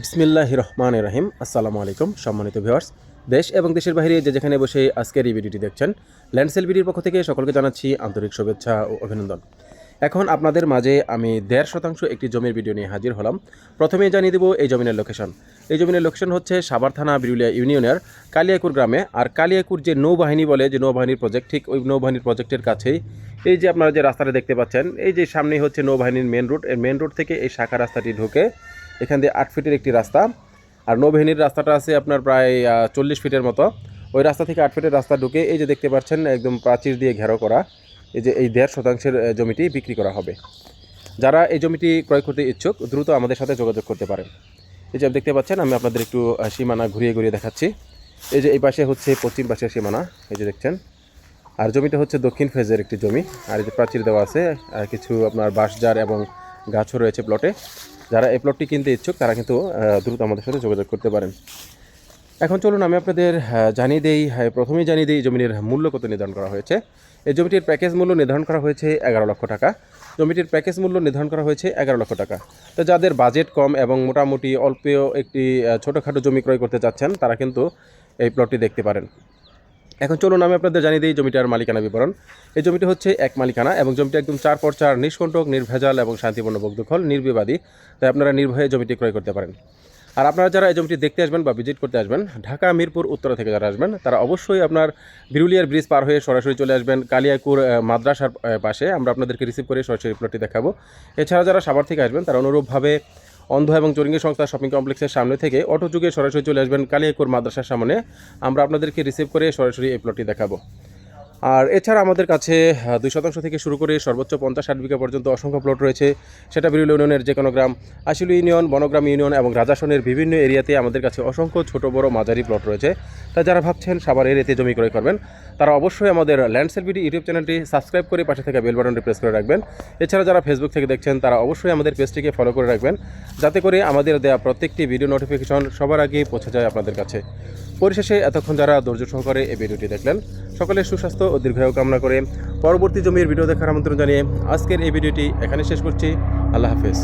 বিসমিল্লাহ রহমান রহিম। আসসালামু আলাইকুম, সম্মানিত ভিউয়ার্স। দেশ এবং দেশের বাইরে যে যেখানে বসে আজকের এই ভিডিওটি দেখছেন, ল্যান্ডসেল ভিডিওর পক্ষ থেকে সকলকে জানাচ্ছি আন্তরিক শুভেচ্ছা ও অভিনন্দন। এখন আপনাদের মাঝে আমি দেড় শতাংশ একটি জমির ভিডিও নিয়ে হাজির হলাম। প্রথমে জানিয়ে দেব এই জমিনের লোকেশন এই জমিনের লোকেশন হচ্ছে সাভার থানা বিরুলিয়া ইউনিয়নের কালিয়াকুর গ্রামে। আর কালিয়াকুর যে নৌবাহিনী বলে, যে নৌবাহিনীর প্রজেক্ট ঠিক ওই নৌবাহিনীর প্রজেক্টের কাছেই। এই যে আপনারা যে রাস্তাটা দেখতে পাচ্ছেন, এই যে সামনেই হচ্ছে নৌবাহিনীর মেন রোড এই মেন রোড থেকে এই শাখা রাস্তাটি ঢুকে এখান দিয়ে আট ফিটের একটি রাস্তা। আর নৌবাহিনীর রাস্তাটা আছে আপনার প্রায় চল্লিশ ফিটের মতো। ওই রাস্তা থেকে আট ফিটের রাস্তা ঢুকে এই যে দেখতে পাচ্ছেন, একদম প্রাচীর দিয়ে ঘেরো করা, এই যে এই দেড় শতাংশের জমিটি বিক্রি করা হবে। যারা এই জমিটি ক্রয় করতে ইচ্ছুক, দ্রুত আমাদের সাথে যোগাযোগ করতে পারেন। এই যে দেখতে পাচ্ছেন, আমি আপনাদের একটু সীমানা ঘুরিয়ে ঘুরিয়ে দেখাচ্ছি। এই যে এই পাশে হচ্ছে পশ্চিম পাশের সীমানা, এই যে দেখছেন। আর জমিটা হচ্ছে দক্ষিণ ফেজের একটি জমি। আর এই যে প্রাচীর দেওয়া আছে, আর কিছু আপনার বাঁশজার এবং গাছও রয়েছে প্লটে যারা এই প্লটটি কিনতে ইচ্ছুক, তারা কিন্তু দ্রুত আমাদের সাথে যোগাযোগ করতে পারেন। এখন চলুন আমি আপনাদের জানিয়ে দেই প্রথমেই জানিয়ে দিই জমির মূল্য কত নির্ধারণ করা হয়েছে। এই জমিটির প্যাকেজ মূল্য নির্ধারণ করা হয়েছে এগারো লক্ষ টাকা। জমিটির প্যাকেজ মূল্য নির্ধারণ করা হয়েছে এগারো লক্ষ টাকা। তো যাদের বাজেট কম এবং মোটামুটি অল্প একটি ছোটোখাটো জমি ক্রয় করতে চাচ্ছেন, তারা কিন্তু এই প্লটটি দেখতে পারেন। এখন চলুন আমি আপনাদের জানিয়ে দিই জমিটার মালিকানা বিবরণ। এই জমিটি হচ্ছে এক মালিকানা এবং জমিটি একদম চার পর চার নিষ্কণ্টক, নির্ভেজাল এবং শান্তিপূর্ণ বগ্ধখল নির্বিবাদী। তাই আপনারা নির্ভয়ে জমিটি ক্রয় করতে পারেন। আর আপনারা যারা এই জমিটি দেখতে আসবেন বা ভিজিট করতে আসবেন, ঢাকা, মিরপুর, উত্তরা থেকে যারা আসবেন, তারা অবশ্যই আপনার বিরুলিয়ার ব্রিজ পার হয়ে সরাসরি চলে আসবেন কালিয়াকুর মাদ্রাসার পাশে। আমরা আপনাদেরকে রিসিভ করে সরাসরি প্লটটি দেখাবো। এছাড়া যারা সাভার থেকে আসবেন, তারা অনুরূপভাবে অন্ধ এবং চরিঙ্গি সংস্থা শপিং কমপ্লেক্সের সামনে থেকে অটো যুগে সরাসরি চলে আসবেন কালিয়াকুর মাদ্রাসার সামনে। আমরা আপনাদেরকে রিসিভ করে সরাসরি এই প্লটটি দেখাবো। আর এছাড়া আমাদের কাছে দুই শতাংশ থেকে শুরু করে সর্বোচ্চ পঞ্চাশ ষাট বিঘা পর্যন্ত অসংখ্য প্লট রয়েছে। সেটা বিরুল ইউনিয়নের যে কোনো গ্রাম, আশিলু ইউনিয়ন, বনগ্রাম ইউনিয়ন এবং রাজাসনের বিভিন্ন এরিয়াতে আমাদের কাছে অসংখ্য ছোট বড় মাঝারি প্লট রয়েছে। তাই যারা ভাবছেন সাবার এরিয়াতে জমি ক্রয় করবেন, তারা অবশ্যই আমাদের ল্যান্ডসেল বিডি ইউটিউব চ্যানেলটি সাবস্ক্রাইব করে পাশে থেকে বেল বাটনটি প্রেস করে রাখবেন। এছাড়া যারা ফেসবুক থেকে দেখছেন, তারা অবশ্যই আমাদের পেজটিকে ফলো করে রাখবেন। যাতে করে আমাদের দেওয়া প্রত্যেকটি ভিডিও নোটিফিকেশন সবার আগে পৌঁছে যায় আপনাদের কাছে। পরিশেষে এতক্ষণ যারা ধৈর্য সহকারে এই ভিডিওটি দেখলেন সকলের সুস্বাস্থ্য ও দীর্ঘায়ু কামনা করে পরবর্তী জমির ভিডিও দেখার আমন্ত্রণ জানিয়ে আজকের এই ভিডিওটি এখানে শেষ করছি। আল্লাহ হাফেজ।